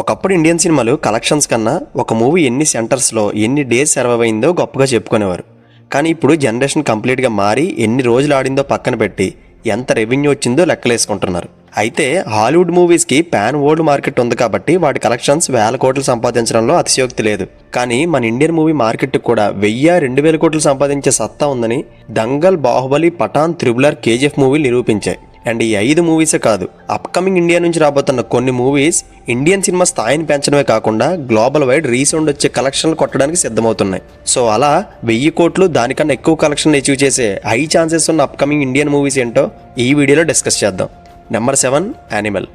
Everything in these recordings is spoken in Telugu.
ఒకప్పుడు ఇండియన్ సినిమాలు కలెక్షన్స్ కన్నా ఒక మూవీ ఎన్ని సెంటర్స్లో ఎన్ని డేస్ సర్వైవ్ అయిందో గొప్పగా చెప్పుకునేవారు. కానీ ఇప్పుడు జనరేషన్ కంప్లీట్గా మారి ఎన్ని రోజులు ఆడిందో పక్కన పెట్టి ఎంత రెవెన్యూ వచ్చిందో లెక్కలేసుకుంటున్నారు. అయితే హాలీవుడ్ మూవీస్కి పాన్ వరల్డ్ మార్కెట్ ఉంది కాబట్టి వాటి కలెక్షన్స్ వేల కోట్లు సంపాదించడంలో అతిశయోక్తి లేదు. కానీ మన ఇండియన్ మూవీ మార్కెట్ కూడా వెయ్యి రెండు వేల కోట్లు సంపాదించే సత్తా ఉందని Dangal Baahubali Pathaan triple R KGF మూవీలు నిరూపించాయి. అండ్ ఈ ఐదు మూవీసే కాదు అప్కమింగ్ ఇండియా నుంచి రాబోతున్న కొన్ని మూవీస్ ఇండియన్ సినిమా స్థాయిని పెంచడమే కాకుండా గ్లోబల్ వైడ్ రీసౌండ్ వచ్చే కలెక్షన్లు కొట్టడానికి సిద్ధమవుతున్నాయి. సో అలా వెయ్యి కోట్లు దానికన్నా ఎక్కువ కలెక్షన్ అచీవ్ చేసే హై ఛాన్సెస్ ఉన్న అప్కమింగ్ ఇండియన్ మూవీస్ ఏంటో ఈ వీడియోలో డిస్కస్ చేద్దాం. Number seven Animal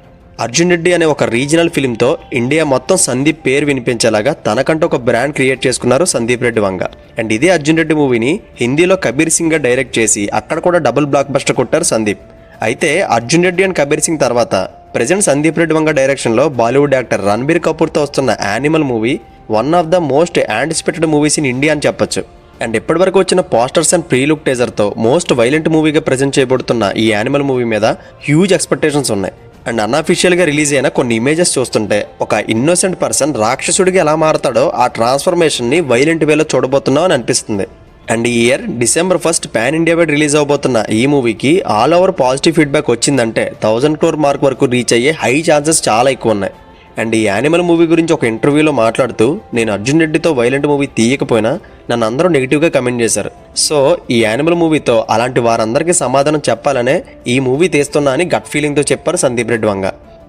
Arjun Reddy అనే ఒక రీజనల్ ఫిలింతో ఇండియా మొత్తం సందీప్ పేరు వినిపించేలాగా తనకంటూ ఒక బ్రాండ్ క్రియేట్ చేసుకున్నారు సందీప్ రెడ్డి వంగ. అండ్ ఇదే అర్జున్ రెడ్డి మూవీని హిందీలో కబీర్ సింగ్గా డైరెక్ట్ చేసి అక్కడ కూడా డబుల్ బ్లాక్ బస్టర్ కొట్టారు సందీప్. అయితే అర్జున్ రెడ్డి అండ్ కబీర్ సింగ్ తర్వాత ప్రజెంట్ సందీప్ రెడ్డి వంగ డైరెక్షన్లో బాలీవుడ్ యాక్టర్ రణబీర్ కపూర్తో వస్తున్న Animal movie one of the most anticipated movies in India అని చెప్పొచ్చు. అండ్ ఇప్పటివరకు వచ్చిన పోస్టర్స్ అండ్ ప్రీ లుక్ టేజర్తో మోస్ట్ వైలెంట్ మూవీగా ప్రజెంట్ చేయబడుతున్న ఈ యానిమల్ మూవీ మీద హ్యూజ్ ఎక్స్పెక్టేషన్స్ ఉన్నాయి. అండ్ అన్అఫీషియల్గా రిలీజ్ అయిన కొన్ని ఇమేజెస్ చూస్తుంటే ఒక ఇన్నోసెంట్ పర్సన్ రాక్షసుడికి ఎలా మారతాడో ఆ ట్రాన్స్ఫర్మేషన్ని వైలెంట్ వేలో చూడబోతున్నాం అని అనిపిస్తుంది. అండ్ ఈ year December first pan India wide release అవబోతున్న ఈ మూవీకి ఆల్ ఓవర్ పాజిటివ్ ఫీడ్బ్యాక్ వచ్చిందంటే థౌజండ్ క్రోర్ మార్క్ వరకు రీచ్ అయ్యే హై ఛాన్సెస్ చాలా ఎక్కువ ఉన్నాయి. అండ్ ఈ యానిమల్ మూవీ గురించి ఒక ఇంటర్వ్యూలో మాట్లాడుతూ నేను అర్జున్ రెడ్డితో వైలెంట్ మూవీ తీయకపోయినా నన్ను అందరూ నెగిటివ్గా కమెంట్ చేశారు. సో ఈ యానిమల్ మూవీతో అలాంటి వారందరికీ సమాధానం చెప్పాలనే ఈ మూవీ తీస్తున్నా అని గట్ ఫీలింగ్తో చెప్పారు Sandeep Reddy Vanga.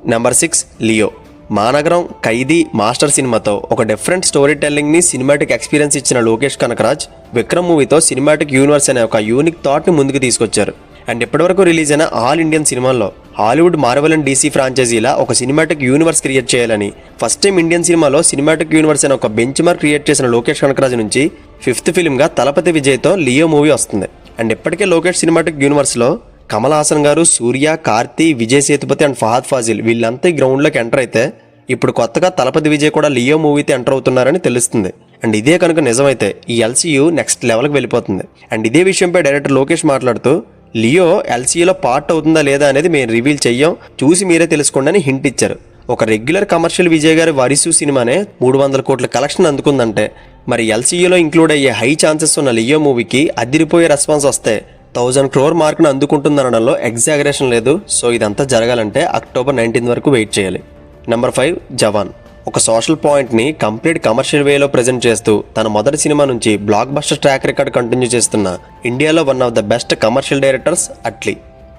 Number six Leo. Maanagaram Kaithi Master సినిమాతో ఒక డిఫరెంట్ స్టోరీ టెల్లింగ్ని సినిమాటిక్ ఎక్స్పీరియన్స్ ఇచ్చిన లోకేష్ కనకరాజ్ విక్రమ్ మూవీతో సినిమాటిక్ యూనివర్స్ అనే ఒక యూనిక్ థాట్ని ముందుకు తీసుకొచ్చారు. అండ్ ఇప్పటివరకు రిలీజ్ అయిన ఆల్ ఇండియన్ సినిమాల్లో హాలీవుడ్ మార్వెల్ అండ్ డీసీ ఫ్రాంచైజీలా ఒక సినిమాటిక్ యూనివర్స్ క్రియేట్ చేయాలని. ఫస్ట్ టైం ఇండియన్ సినిమాలో సినిమాటిక్ యూనివర్స్ అనే ఒక బెంచ్ మార్క్ క్రియేట్ చేసిన లోకేష్ కనకరాజు నుంచి ఫిఫ్త్ ఫిల్మ్గా తలపతి విజయ్తో లియో మూవీ వస్తుంది. అండ్ ఇప్పటికే లోకేష్ సినిమాటిక్ యూనివర్స్లో కమల్ హాసన్ గారు సూర్య కార్తీ విజయ్ సేతుపతి అండ్ ఫహద్ ఫాజిల్ వీళ్ళంతా ఈ గ్రౌండ్లోకి ఎంటర్ అయితే ఇప్పుడు కొత్తగా తలపతి విజయ్ కూడా లియో మూవీతో ఎంటర్ అవుతున్నారని తెలుస్తుంది. అండ్ ఇదే కనుక నిజమైతే ఈ ఎల్సీయూ నెక్స్ట్ లెవెల్కి వెళ్ళిపోతుంది. అండ్ ఇదే విషయంపై డైరెక్టర్ లోకేష్ మాట్లాడుతూ లియో ఎల్సీలో పార్ట్ అవుతుందా లేదా అనేది మేము రివీల్ చెయ్యం. చూసి మీరే తెలుసుకోండి అని హింట్ ఇచ్చారు. ఒక రెగ్యులర్ కమర్షియల్ విజయ్ గారి వరిసు సినిమానే మూడు వందల కోట్ల కలెక్షన్ అందుకుందంటే మరి ఎల్సీయూలో ఇంక్లూడ్ అయ్యే హై ఛాన్సెస్ ఉన్న లియో మూవీకి అదిరిపోయే రెస్పాన్స్ వస్తే థౌజండ్ క్రోర్ మార్క్ను అందుకుంటుందనడంలో ఎగ్జాగరేషన్ లేదు. సో ఇదంతా జరగాలంటే అక్టోబర్ నైన్టీన్ వరకు వెయిట్ చేయాలి. Number five Jawan. ఒక సోషల్ పాయింట్ని కంప్లీట్ కమర్షియల్ వేలో ప్రజెంట్ చేస్తూ తన మొదటి సినిమా నుంచి blockbuster track record continue చేస్తున్న ఇండియాలో one of the best commercial directors Atlee.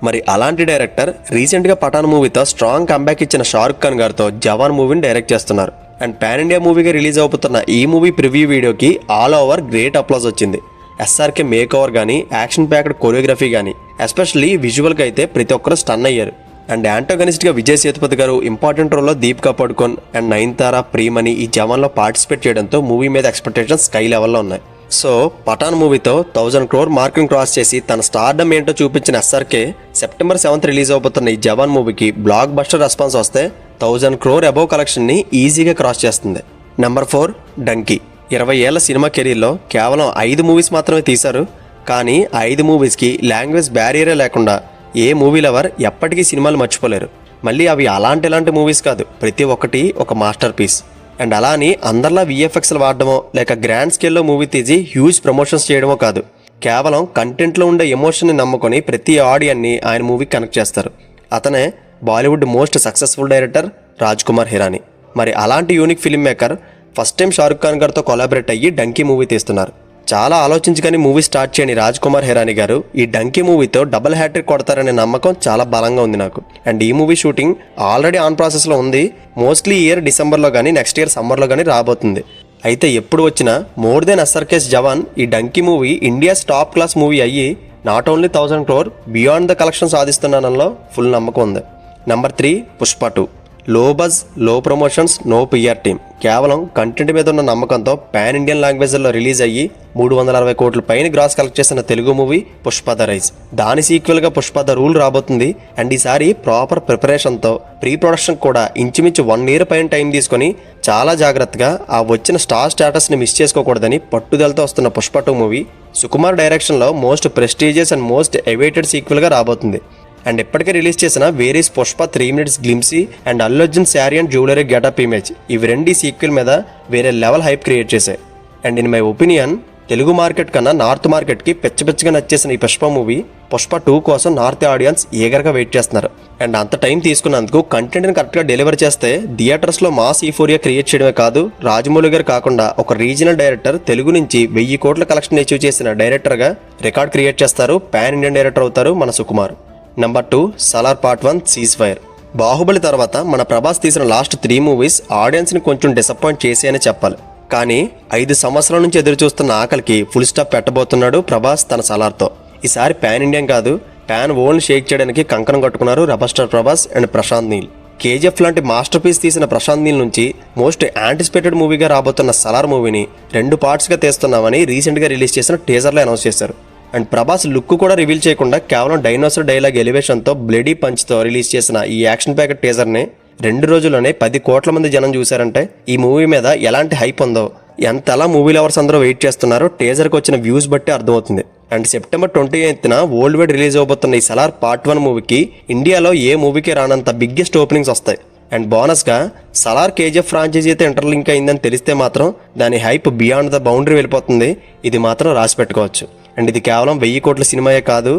మరి అలాంటి డైరెక్టర్ రీసెంట్గా పఠాన్ మూవీతో స్ట్రాంగ్ కంబ్యాక్ ఇచ్చిన షారుఖ్ ఖాన్ గారితో జవాన్ మూవీని డైరెక్ట్ చేస్తున్నారు. అండ్ పాన్ ఇండియా మూవీగా రిలీజ్ అవుతున్న ఈ మూవీ ప్రివ్యూ వీడియోకి ఆల్ ఓవర్ గ్రేట్ అప్లాజ్ వచ్చింది. ఎస్ఆర్కే మేక్ ఓవర్ కానీ యాక్షన్ ప్యాక్డ్ కొరియోగ్రఫీ కానీ ఎస్పెషల్లీ విజువల్గా అయితే ప్రతి ఒక్కరు స్టన్ అయ్యారు. అండ్ యాంటోగనిస్ట్గా విజయ్ సేతుపతి గారు ఇంపార్టెంట్ రోల్లో దీపికా పడుకోన్ అండ్ నయన్తారా ప్రీమని ఈ జవాన్లో పార్టిసిపేట్ చేయడంతో మూవీ మీద ఎక్స్పెక్టేషన్స్ స్కై లెవెల్లో ఉన్నాయి. సో పఠాన్ మూవీతో థౌజండ్ క్రోర్ మార్కింగ్ క్రాస్ చేసి తన స్టార్డమ్ ఏంటో చూపించిన ఎస్ఆర్కే సెప్టెంబర్ సెవెంత్ రిలీజ్ అవబోతున్న ఈ జవాన్ మూవీకి బ్లాక్ బస్టర్ రెస్పాన్స్ వస్తే థౌజండ్ క్రోర్ అబోవ్ కలెక్షన్ని ఈజీగా క్రాస్ చేస్తుంది. నెంబర్ ఫోర్ డంకీ ఇరవై ఏళ్ళ సినిమా కెరీర్లో కేవలం ఐదు మూవీస్ మాత్రమే తీశారు. కానీ ఐదు మూవీస్కి లాంగ్వేజ్ బ్యారియరే లేకుండా ఏ మూవీ లవర్ ఎప్పటికీ సినిమాలు మర్చిపోలేరు. మళ్ళీ అవి అలాంటి ఎలాంటి మూవీస్ కాదు. ప్రతి ఒక్కటి ఒక మాస్టర్ పీస్ అండ్ అలా అని అందరిలా విఎఫ్ఎక్స్లు వాడడమో లేక గ్రాండ్ స్కేల్లో మూవీ తీసి హ్యూజ్ ప్రమోషన్స్ చేయడమో కాదు. కేవలం కంటెంట్లో ఉండే ఎమోషన్ని నమ్ముకొని ప్రతి ఆడియన్ని ఆయన మూవీకి కనెక్ట్ చేస్తారు. అతనే Bollywood most successful director Raj Kumar Hirani. మరి అలాంటి unique film maker first time Shahrukh Khan గారితో కొలాబరేట్ అయ్యి డంకీ మూవీ తీస్తున్నారు. చాలా ఆలోచించుకొని మూవీ స్టార్ట్ చేయని రాజ్ కుమార్ హెరానీ గారు ఈ డంకీ మూవీతో డబుల్ హ్యాట్రిక్ కొడతారనే నమ్మకం చాలా బలంగా ఉంది నాకు. అండ్ ఈ మూవీ షూటింగ్ ఆల్రెడీ ఆన్ ప్రాసెస్లో ఉంది. మోస్ట్లీ ఇయర్ డిసెంబర్లో కానీ నెక్స్ట్ ఇయర్ సమ్మర్లో కానీ రాబోతుంది. అయితే ఎప్పుడు వచ్చినా మోర్ దెన్ అసర్కేస్ జవాన్ ఈ Dunki movie India's top class movie అయ్యి not only thousand crore beyond the collection సాధిస్తున్నానలో full నమ్మకం ఉంది. Number three Pushpa two. Low బజ్లో promotions no PR team. కేవలం కంటెంట్ మీద ఉన్న నమ్మకంతో పాన్ ఇండియన్ లాంగ్వేజ్లో రిలీజ్ అయ్యి మూడు వందల అరవై కోట్ల పైన గ్రాస్ కలెక్ట్ చేసిన Telugu movie Pushpa the rise. దాని సీక్వెల్గా పుష్ప ద రూల్ రాబోతుంది. అండ్ ఈసారి ప్రాపర్ ప్రిపరేషన్తో ప్రీ ప్రొడక్షన్ కూడా ఇంచుమించు వన్ ఇయర్ పైన టైం తీసుకొని చాలా జాగ్రత్తగా ఆ వచ్చిన స్టార్ స్టేటస్ని మిస్ చేసుకోకూడదని పట్టుదలతో వస్తున్న పుష్ప టూ మూవీ సుకుమార్ డైరెక్షన్లో most prestigious and most awaited సీక్వెల్గా రాబోతుంది. అండ్ ఇప్పటికే రిలీజ్ చేసిన where's Pushpa three minutes glimpse and Allu Arjun sari and jewellery getup image. ఇవి రెండు ఈ సీక్వెల్ మీద వేరే లెవెల్ హైప్ క్రియేట్ చేశాయి. And in my opinion Telugu market కన్నా నార్త్ మార్కెట్కి పిచ్చపిచ్చగా నచ్చేసిన ఈ పుష్ప మూవీ పుష్ప టూ కోసం నార్త్ ఆడియన్స్ ఈగర్గా వెయిట్ చేస్తున్నారు. అండ్ అంత టైం తీసుకున్నందుకు కంటెంట్ని కరెక్ట్గా డెలివర్ చేస్తే థియేటర్స్లో మాస్ ఈఫోరియా క్రియేట్ చేయడమే కాదు రాజమౌళి గారు కాకుండా ఒక రీజనల్ డైరెక్టర్ తెలుగు నుంచి వెయ్యి కోట్ల కలెక్షన్ అచీవ్ చేసిన డైరెక్టర్గా రికార్డ్ క్రియేట్ చేస్తారు పాన్ ఇండియన్ డైరెక్టర్ అవుతారు మన Sukumar. Number two Salaar part one ceasefire Baahubali తర్వాత మన ప్రభాస్ తీసిన లాస్ట్ త్రీ మూవీస్ ఆడియన్స్ని కొంచెం డిసప్పాయింట్ చేసి చెప్పాలి. కానీ ఐదు సంవత్సరాల నుంచి ఎదురు చూస్తున్న ఆకలికి ఫుల్ స్టాప్ పెట్టబోతున్నాడు ప్రభాస్ తన సలార్తో ఈసారి పాన్ ఇండియన్ కాదు పాన్ ఓల్డ్ షేక్ చేయడానికి కంకణం కట్టుకున్నారు rebel Prabhas and Prashanth Neel. KGF లాంటి మాస్టర్ పీస్ తీసిన ప్రశాంత్ నీల్ నుంచి మోస్ట్ యాంటిసిపేటెడ్ మూవీగా రాబోతున్న సలార్ మూవీని రెండు పార్ట్స్గా తీస్తున్నామని రీసెంట్గా రిలీజ్ చేసిన టీజర్లో అనౌన్స్ చేశారు. అండ్ ప్రభాస్ లుక్ కూడా రివీల్ చేయకుండా కేవలం డైనోసర్ డైలాగ్ ఎలివేషన్తో బ్లడీ పంచ్తో రిలీజ్ చేసిన ఈ యాక్షన్ ప్యాకెట్ టీజర్ని రెండు రోజుల్లోనే పది కోట్ల మంది జనం చూశారంటే ఈ మూవీ మీద ఎలాంటి హైప్ ఉందో ఎంతలా మూవీ లవర్స్ అందరూ వెయిట్ చేస్తున్నారో టీజర్కి వచ్చిన వ్యూస్ బట్టి అర్థమవుతుంది. అండ్ సెప్టెంబర్ ట్వంటీ ఎయిత్న వరల్డ్ వైడ్ రిలీజ్ అవబోతున్న ఈ సలార్ పార్ట్ వన్ మూవీకి ఇండియాలో ఏ మూవీకి రానంత బిగ్గెస్ట్ ఓపెనింగ్స్ వస్తాయి. అండ్ బోనస్గా సలార్ కేజీఎఫ్ ఫ్రాంచైజీ అయితే ఇంటర్లింక్ అయిందని తెలిస్తే మాత్రం దాని హైప్ బియాండ్ ద బౌండరీ వెళ్ళిపోతుంది. ఇది మాత్రం రాసి పెట్టుకోవచ్చు. అండ్ ఇది కేవలం వెయ్యి కోట్ల సినిమాయే కాదు.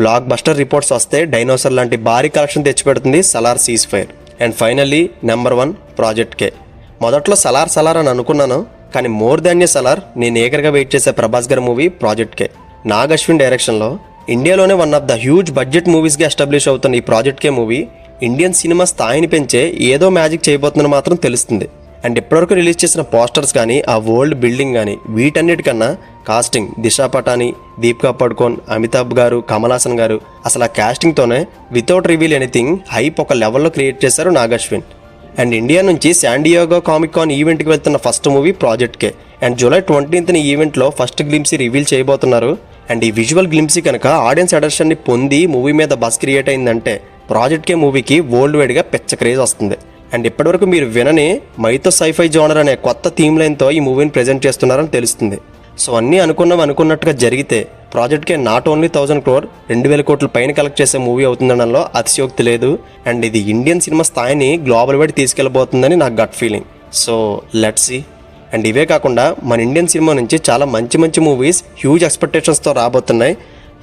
బ్లాక్ బస్టర్ రిపోర్ట్స్ వస్తే డైనోసర్ లాంటి భారీ కలెక్షన్ తెచ్చిపెడుతుంది Salaar ceasefire and finally number one project K మొదట్లో సలార్ సలార్ అని అనుకున్నాను కానీ మోర్ దాన్ సలార్ నేను ఏకర్గా వెయిట్ చేసే Prabhas garu movie project K Nag Ashwin డైరెక్షన్లో ఇండియాలోనే one of the huge budget మూవీస్గా establish అవుతున్న ఈ project K movie Indian cinema స్థాయిని పెంచే ఏదో మ్యాజిక్ చేయబోతుందని మాత్రం తెలుస్తుంది. అండ్ ఇప్పటివరకు రిలీజ్ చేసిన పోస్టర్స్ కానీ ఆ ఓల్డ్ బిల్డింగ్ కానీ వీటన్నిటికన్నా కాస్టింగ్ దిశా పటాని దీపికా పడుకోన్ అమితాబ్ గారు కమలాసన్ గారు అసలు ఆ కాస్టింగ్తోనే వితౌట్ రివీల్ ఎనీథింగ్ హైప్ ఒక లెవెల్లో క్రియేట్ చేశారు నాగశ్విన్. అండ్ ఇండియా నుంచి శాండియోగో కామిక్ కాన్ ఈవెంట్కి వెళ్తున్న first movie project K and July ట్వంటీన్త్న ఈవెంట్లో ఫస్ట్ గ్లిమ్సీ రివీల్ చేయబోతున్నారు. అండ్ ఈ విజువల్ గ్లిమ్సీ కనుక ఆడియన్స్ అడర్షన్ని పొంది మూవీ మీద బస్ క్రియేట్ అయిందంటే ప్రాజెక్ట్ కే మూవీకి వరల్డ్ వైడ్గా పెచ్చ క్రేజ్ వస్తుంది. అండ్ ఇప్పటివరకు మీరు వినని మైతో సైఫై జోనర్ అనే కొత్త థీమ్ లైన్తో ఈ మూవీని ప్రజెంట్ చేస్తున్నారని తెలుస్తుంది. సో అన్నీ అనుకున్నాం అనుకున్నట్టుగా జరిగితే project K not only thousand crore రెండు వేల కోట్ల పైన కలెక్ట్ చేసే మూవీ అవుతుందనడంలో అతిశయోక్తి లేదు. అండ్ ఇది ఇండియన్ సినిమా స్థాయిని గ్లోబల్ వైడ్ తీసుకెళ్ళబోతుందని నాకు gut feeling. So let's see. And ఇవే కాకుండా మన ఇండియన్ సినిమా నుంచి చాలా మంచి మంచి మూవీస్ హ్యూజ్ ఎక్స్పెక్టేషన్స్తో రాబోతున్నాయి.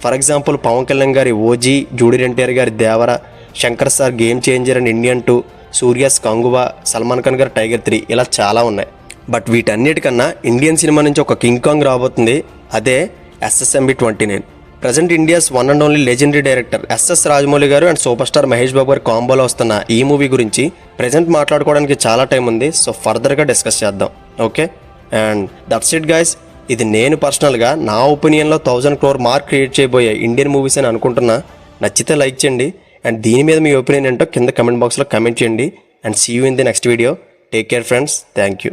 ఫర్ ఎగ్జాంపుల్ పవన్ కళ్యాణ్ గారి OG జూడి NTR garu Devara Shankar sir game changer and Indian two Suriya's Kanguva Salman Khan garu tiger three ఇలా చాలా ఉన్నాయి. బట్ వీటన్నిటికన్నా ఇండియన్ సినిమా నుంచి ఒక కింగ్ కాంగ్ రాబోతుంది. అదే SSMB twenty nine. Present India's one and only legendary director SS Rajamouli garu and super star Mahesh Babu garu కాంబోలో వస్తున్న ఈ మూవీ గురించి ప్రజెంట్ మాట్లాడుకోవడానికి చాలా టైం ఉంది. సో ఫర్దర్గా డిస్కస్ చేద్దాం. Okay? And that's it guys ఇది నేను పర్సనల్గా నా ఒపీనియన్లో థౌజండ్ క్రోర్ మార్క్ క్రియేట్ చేయబోయే ఇండియన్ మూవీస్ అని అనుకుంటున్నా. నచ్చితే లైక్ చేయండి. అండ్ దీని మీద మీ ఒపీనియన్ ఏంటో కింద కమెంట్ బాక్స్లో కమెంట్ చేయండి. And see you in the next video take care friends thank you